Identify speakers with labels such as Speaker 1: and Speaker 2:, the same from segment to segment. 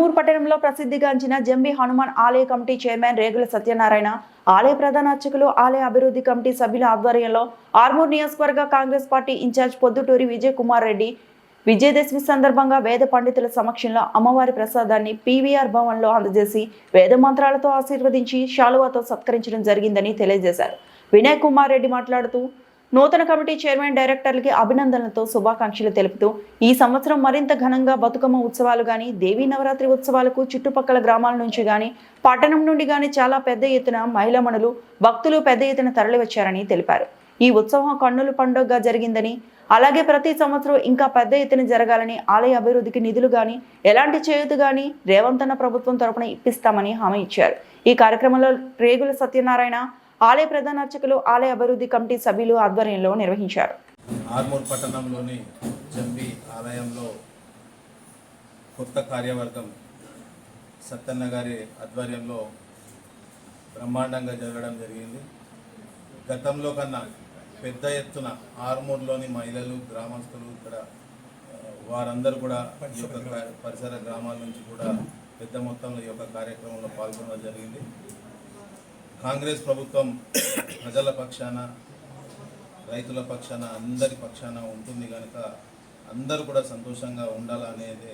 Speaker 1: ఆధ్వర్యంలో ప్రసిద్ధిగాంచిన జంబి హనుమాన్ ఆలయ కమిటీ చైర్మన్ రేగుల సత్యనారాయణ ఆలయ ప్రధాన అర్చకులు ఆలయ అభివృద్ధి కమిటీ సభ్యుల ఆధ్వర్యంలో ఆర్మూర్ నియోజకవర్గ Congress party in charge Podduturi Vijay Kumar Reddy Vijayadashami సందర్భంగా వేద పండితుల సమక్షంలో అమ్మవారి ప్రసాదాన్ని పీవీఆర్ భవన్లో అందజేసి వేద మంత్రాలతో ఆశీర్వదించి శాలువాతో సత్కరించడం జరిగిందని తెలియజేశారు. వినయ్ కుమార్ రెడ్డి మాట్లాడుతూ నూతన కమిటీ చైర్మన్ డైరెక్టర్లకి అభినందనలతో శుభాకాంక్షలు తెలుపుతూ ఈ సంవత్సరం మరింత ఘనంగా బతుకమ్మ ఉత్సవాలు కానీ దేవీ నవరాత్రి ఉత్సవాలకు చుట్టుపక్కల గ్రామాల నుంచి కానీ పట్టణం నుండి కానీ చాలా పెద్ద ఎత్తున మహిళమణులు భక్తులు పెద్ద ఎత్తున తరలివచ్చారని తెలిపారు. ఈ ఉత్సవం కన్నుల పండుగగా జరిగిందని అలాగే ప్రతి సంవత్సరం ఇంకా పెద్ద ఎత్తున జరగాలని ఆలయ అభివృద్ధికి నిధులు గాని ఎలాంటి చేయూత గాని రేవంతన్న ప్రభుత్వం తరపున ఇప్పిస్తామని హామీ ఇచ్చారు. ఈ కార్యక్రమంలో రేగుల సత్యనారాయణ ఆలయ ప్రధాన అర్చకులు ఆలయ అభివృద్ధి కమిటీ సభ్యులు ఆధ్వర్యంలో నిర్వహించారు.
Speaker 2: ఆర్మూర్ పట్టణంలోని జంబి ఆలయంలో కొత్త కార్యవర్గం సత్తన్న గారి ఆధ్వర్యంలో బ్రహ్మాండంగా జరగడం జరిగింది. గతంలో కన్నా పెద్ద ఎత్తున ఆర్మూర్లోని మహిళలు గ్రామస్తులు ఇక్కడ వారందరూ కూడా ఈ యొక్క పరిసర గ్రామాల నుంచి కూడా పెద్ద మొత్తంలో ఈ యొక్క కార్యక్రమంలో పాల్గొనడం జరిగింది. కాంగ్రెస్ ప్రభుత్వం ప్రజల పక్షాన రైతుల పక్షాన అందరి పక్షాన ఉంటుంది కనుక అందరూ కూడా సంతోషంగా ఉండాలనేది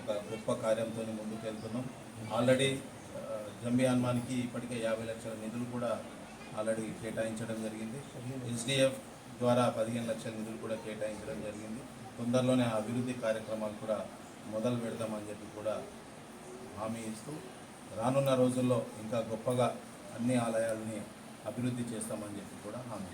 Speaker 2: ఒక గొప్ప కార్యంతో ముందుకు వెళ్తున్నాం ఆల్రెడీ ఆ, హనుమాన్కి ఇప్పటికే యాభై లక్షల నిధులు కూడా ఆల్రెడీ కేటాయించడం జరిగింది. ఎస్డిఎఫ్ ద్వారా పదిహేను లక్షల నిధులు కూడా కేటాయించడం జరిగింది. తొందరలోనే ఆ అభివృద్ధి కార్యక్రమాలు కూడా మొదలు పెడతామని చెప్పి కూడా హామీ ఇస్తూ రానున్న రోజుల్లో ఇంకా గొప్పగా అన్ని ఆలయాలని అభివృద్ధి చేస్తామని చెప్పి కూడా హామీ